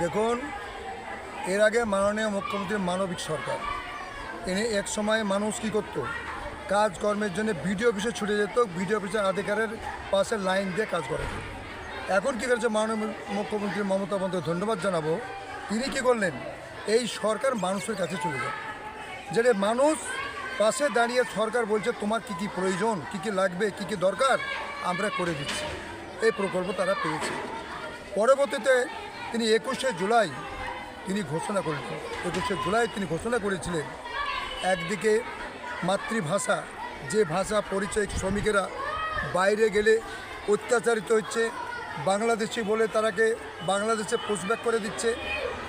দেখুন, এর আগে মাননীয় মুখ্যমন্ত্রী মানবিক সরকার। এনে এক সময় মানুষ কী করতো? কাজকর্মের জন্য বিডিও অফিসে ছুটে যেত, বিডিও অফিসের আধিকারের পাশে লাইন দিয়ে কাজ করে। এখন কী করেছে মাননীয় মুখ্যমন্ত্রী মমতা বন্দ্যোপাধ্যায়? ধন্যবাদ জানাব। তিনি কী করলেন? এই সরকার মানুষের কাছে চলে যায় যেটা মানুষ পাশে দাঁড়িয়ে সরকার বলছে, তোমার কি কি প্রয়োজন? কি কি লাগবে? কি কি দরকার? আমরা করে দিচ্ছি। এই প্রকল্প তারা পেয়েছে। পরবর্তীতে তিনি একুশে জুলাই তিনি ঘোষণা করেছেন। একুশে জুলাই তিনি ঘোষণা করেছিলেন, একদিকে মাতৃভাষা, যে ভাষা পরিচয় শ্রমিকেরা বাইরে গেলে অত্যাচারিত হচ্ছে, বাংলাদেশি বলে তারাকে বাংলাদেশে পুষব্যাক করে দিচ্ছে,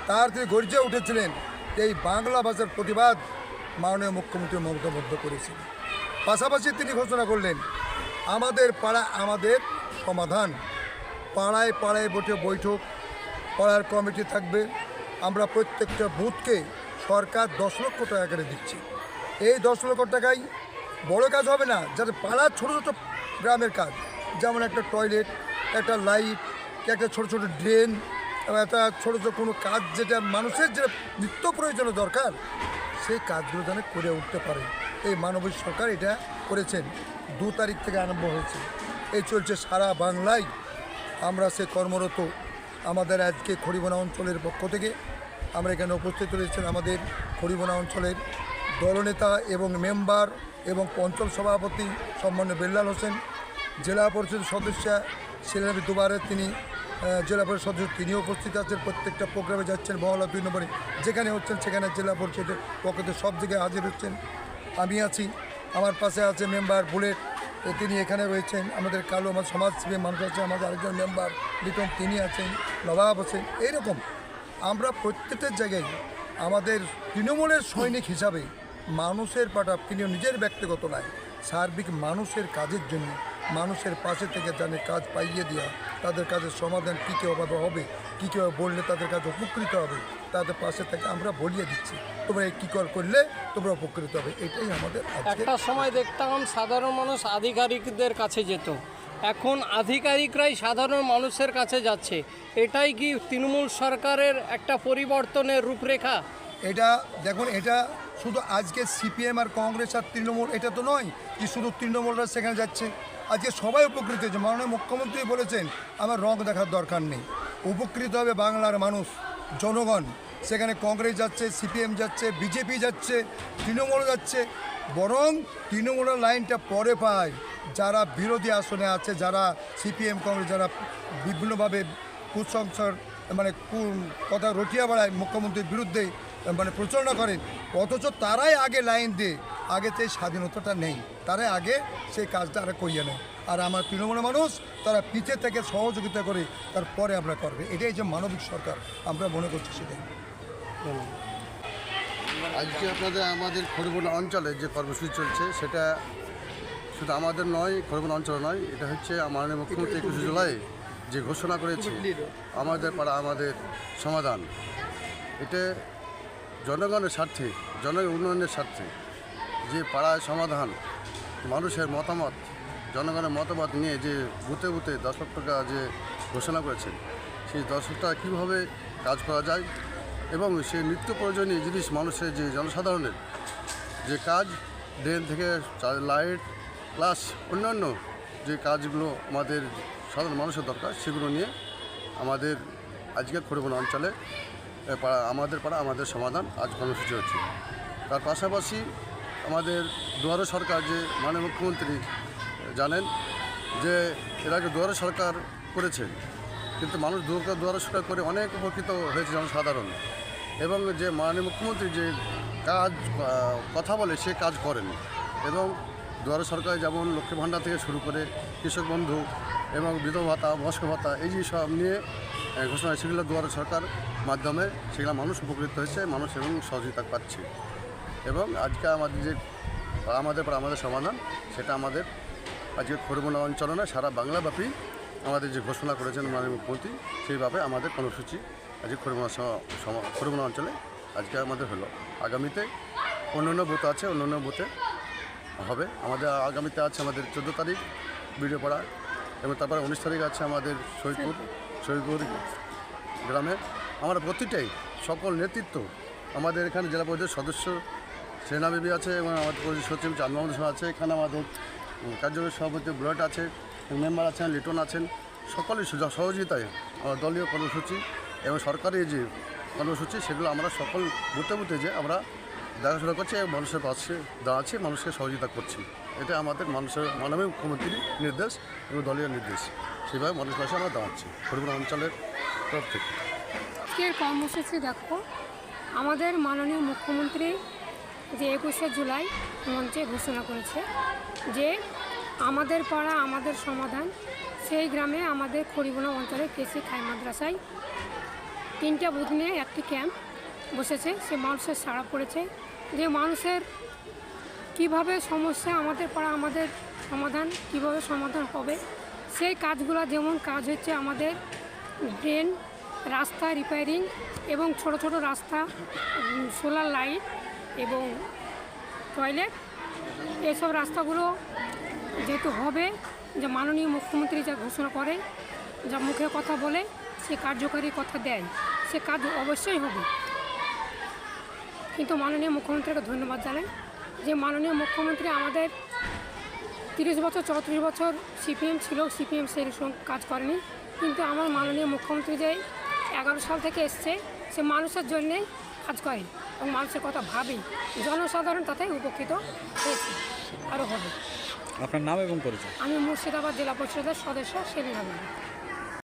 তার তিনি গর্জে উঠেছিলেন এই বাংলা ভাষার প্রতিবাদ মাননীয় মুখ্যমন্ত্রী মমতা বদ্ধ করেছিলেন পাশাপাশি তিনি ঘোষণা করলেন, আমাদের পাড়া আমাদের সমাধান, পাড়ায় পাড়ায় বসে বৈঠক পাড়ার কমিটি থাকবে। আমরা প্রত্যেকটা বুথকে সরকার দশ লক্ষ টাকা করে দিচ্ছি। এই দশ লক্ষ টাকায় বড় কাজ হবে না, যাতে পাড়ার ছোটো ছোটো গ্রামের কাজ, যেমন একটা টয়লেট একটা লাইট একটা ছোটো ছোটো ড্রেন একটা ছোটো ছোটো কোনো কাজ যেটা মানুষের যে নিত্য প্রয়োজনে দরকার, সেই কাজগুলো যেন করে উঠতে পারে। এই মানবিক সরকার এটা করেছেন, দু তারিখ থেকে আরম্ভ হয়েছে। এই চলছে সারা বাংলায়। আমরা সে কর্মরত আমাদের আজকে খড়িবনা অঞ্চলের পক্ষ থেকে আমরা এখানে উপস্থিত রয়েছেন আমাদের খড়িবনা অঞ্চলের দলনেতা এবং মেম্বার এবং অঞ্চল সভাপতি সম্মানীয় বেল্লাল হোসেন, জেলা পরিষদ সদস্যা ছিলেন দুবারে তিনি জেলা পরিষদ সদস্য তিনিও উপস্থিত আছেন। প্রত্যেকটা প্রোগ্রামে যাচ্ছেন মহলা দুই নম্বরে। যেখানে হচ্ছেন সেখানে জেলা পরিষদের পক্ষ সব জায়গায় হাজির হচ্ছেন। আমি আছি, আমার পাশে আছে মেম্বার বুলেট তিনি এখানে রয়েছেন। আমাদের কালো আমার সমাজসেবী মানুষ আছে আমাদের আরেকজন মেম্বার, লিটন, তিনি আছেন, নবাব হোসেন এইরকম। আমরা প্রত্যেকটা জায়গায় আমাদের তৃণমূলের সৈনিক হিসাবে মানুষের পাটা তিনি নিজের ব্যক্তিগত নয়, সার্বিক মানুষের কাজের জন্য মানুষের পাশে থেকে জানে কাজ পাইয়ে দেওয়া তাদের কাজের সমাধান কী কীভাবে হবে কী কীভাবে বললে তাদের কাজ উপকৃত হবে তাদের পাশে থেকে আমরা বলিয়ে দিচ্ছি। তোমরা এই কী কর করলে তোমরা উপকৃত হবে এটাই আমাদের একটা সময় দেখতাম সাধারণ মানুষ আধিকারিকদের কাছে যেত। এখন আধিকারিকরাই সাধারণ মানুষের কাছে যাচ্ছে। এটাই কি তৃণমূল সরকারের একটা পরিবর্তনের রূপরেখা? এটা দেখুন এটা শুধু আজকে সিপিএম আর কংগ্রেস আর তৃণমূল, এটা তো নয় যে শুধু তৃণমূলরা সেখানে যাচ্ছে। আজকে সবাই উপকৃত হয়েছে। মাননীয় মুখ্যমন্ত্রী বলেছেন, আমার রং দেখার দরকার নেই। উপকৃত হবে বাংলার মানুষ, জনগণ। সেখানে কংগ্রেস যাচ্ছে, সিপিএম যাচ্ছে, বিজেপি যাচ্ছে, তৃণমূল যাচ্ছে। বরং তৃণমূলের লাইনটা পরে পায়। যারা বিরোধী আসনে আছে, যারা সিপিএম, কংগ্রেস, যারা বিভিন্নভাবে কুসংসার মানে কথা রটিয়া বেড়ায় মুখ্যমন্ত্রীর বিরুদ্ধে মানে প্রচারণা করেন। অথচ তারাই আগে লাইন দিয়ে। আগে সেই স্বাধীনতাটা নেই। তারাই আগে সেই কাজটা আরে করিয়ে নেয়। আর আমার তৃণমূলের মানুষ তারা পিছে থেকে সহযোগিতা করে তারপরে আমরা করবে। এটাই যে মানবিক সরকার। আমরা মনে করছি সেটাই। আজকে আপনাদের আমাদের খড়িবনা অঞ্চলে যে কর্মসূচি চলছে সেটা শুধু আমাদের নয় খড়িবনা অঞ্চলে নয় এটা হচ্ছে মাননীয় মুখ্যমন্ত্রী একুশে জুলাই যে ঘোষণা করেছে আমাদের পাড়া আমাদের সমাধান। এটা জনগণের স্বার্থে জনগণের উন্নয়নের স্বার্থে যে পাড়ায় সমাধান, মানুষের মতামত, জনগণের মতামত নিয়ে যে বুথে বুথে দশ টাকা যে ঘোষণা করেছেন, সেই দশ টাকা কীভাবে কাজ করা যায় এবং সেই নিত্য প্রয়োজনীয় জিনিস মানুষের যে জনসাধারণের যে কাজ ড্রেন থেকে লাইট প্লাস অন্যান্য যে কাজগুলো আমাদের সাধারণ মানুষের দরকার, সেগুলো নিয়ে আমাদের আজকে খড়িবন অঞ্চলে আমাদের পাড়া, আমাদের সমাধান আজ কর্মসূচি হচ্ছে। তার পাশাপাশি আমাদের দুয়ারে সরকার যে মাননীয় মুখ্যমন্ত্রী জানেন যে এর আগে দুয়ারে সরকার করেছেন, কিন্তু মানুষ দুয়ারে দুয়ারে সরকার করে অনেক উপকৃত হয়েছে জনসাধারণ। এবং যে মাননীয় মুখ্যমন্ত্রী যে কাজ কথা বলে সে কাজ করেন। এবং দুয়ারে সরকার যেমন লক্ষ্মী ভাণ্ডার থেকে শুরু করে কৃষক বন্ধু এবং বিধবা ভাতা, বয়স্ক ভাতা, এই সব নিয়ে ঘোষণা সেগুলো দুয়ারে সরকার মাধ্যমে সেগুলো মানুষ উপকৃত হয়েছে, মানুষ এবং সহযোগিতা পাচ্ছে। এবং আজকে আমাদের যে আমাদের পর আমাদের সমাধান, সেটা আমাদের আজকে খড়িমনা অঞ্চল নয়, সারা বাংলাব্যাপী আমাদের যে ঘোষণা করেছেন মাননীয় মুখ্যমন্ত্রী, সেইভাবে আমাদের কর্মসূচি আজকে খড়িমনা খড়িমনা অঞ্চলে আজকে আমাদের হলো। আগামীতে অন্যান্য বুথ আছে, অন্যান্য বুথে হবে। আমাদের আগামীতে আছে আমাদের চোদ্দ তারিখ ভিডিও পাড়া, এবং তারপরে উনিশ তারিখ আছে আমাদের শহীদপুর শহীদপুর গ্রামে আমরা প্রতিটাই সকল নেতৃত্ব, আমাদের এখানে জেলা পরিষদের সদস্য সেনা বিবি আছে এবং আমাদের পরিষদ সচিব চাঁদমামদ আছে, এখানে আমাদের কার্যকরী সভাপতি বুলেট আছে মেম্বার আছেন, লিটন আছেন সকলের সহযোগিতায় আমার দলীয় কর্মসূচি এবং সরকারি যে কর্মসূচি সেগুলো আমরা সকল বুথে বুথে যে আমরা দেখাশোনা করছি এবং মানুষের পাশে দাঁড়াচ্ছি, মানুষকে সহযোগিতা করছি। এটা আমাদের মানুষের মাননীয় মুখ্যমন্ত্রীর নির্দেশ এবং দলীয় নির্দেশ। সেভাবে মানুষের পাশে আমরা দাঁড়াচ্ছি হরিপুর অঞ্চলের তরফ থেকে। আজকের কর্মসূচি দেখো, আমাদের মাননীয় মুখ্যমন্ত্রী যে একুশে জুলাই মঞ্চে ঘোষণা করেছে যে আমাদের পাড়া, আমাদের সমাধান, সেই গ্রামে আমাদের খড়িবোনা অঞ্চলে কেসি খাই মাদ্রাসায় তিনটা বুথ নিয়ে একটি ক্যাম্প বসেছে। সে মানুষের সাড়া পড়েছে। যে মানুষের কীভাবে সমস্যা আমাদের পাড়া, আমাদের সমাধান কীভাবে সমাধান হবে? সেই কাজগুলো যেমন কাজ হচ্ছে আমাদের ড্রেন রাস্তা রিপেয়ারিং এবং ছোট ছোট রাস্তা সোলার লাইট এবং টয়লেট এসব রাস্তাগুলো যেহেতু হবে, যে মাননীয় মুখ্যমন্ত্রী যা ঘোষণা করে, যা মুখে কথা বলে, সে কার্যকারী কথা দেয় সে কাজ অবশ্যই হবে। কিন্তু মাননীয় মুখ্যমন্ত্রীকে ধন্যবাদ জানাই। যে মাননীয় মুখ্যমন্ত্রী আমাদের তিরিশ বছর চৌত্রিশ বছর সিপিএম ছিল সিপিএম সেই কাজ করেনি। কিন্তু আমার মাননীয় মুখ্যমন্ত্রী যে এগারো সাল থেকে এসছে সে মানুষের জন্যেই কাজ করে এবং মানুষের কথা ভাবে জনসাধারণ তাতে উপকৃত হয়েছে আরও হবে। আপনার নাম এবং পরিচয়? আমি মুর্শিদাবাদ জেলা পরিষদের সদস্য সেলিনা।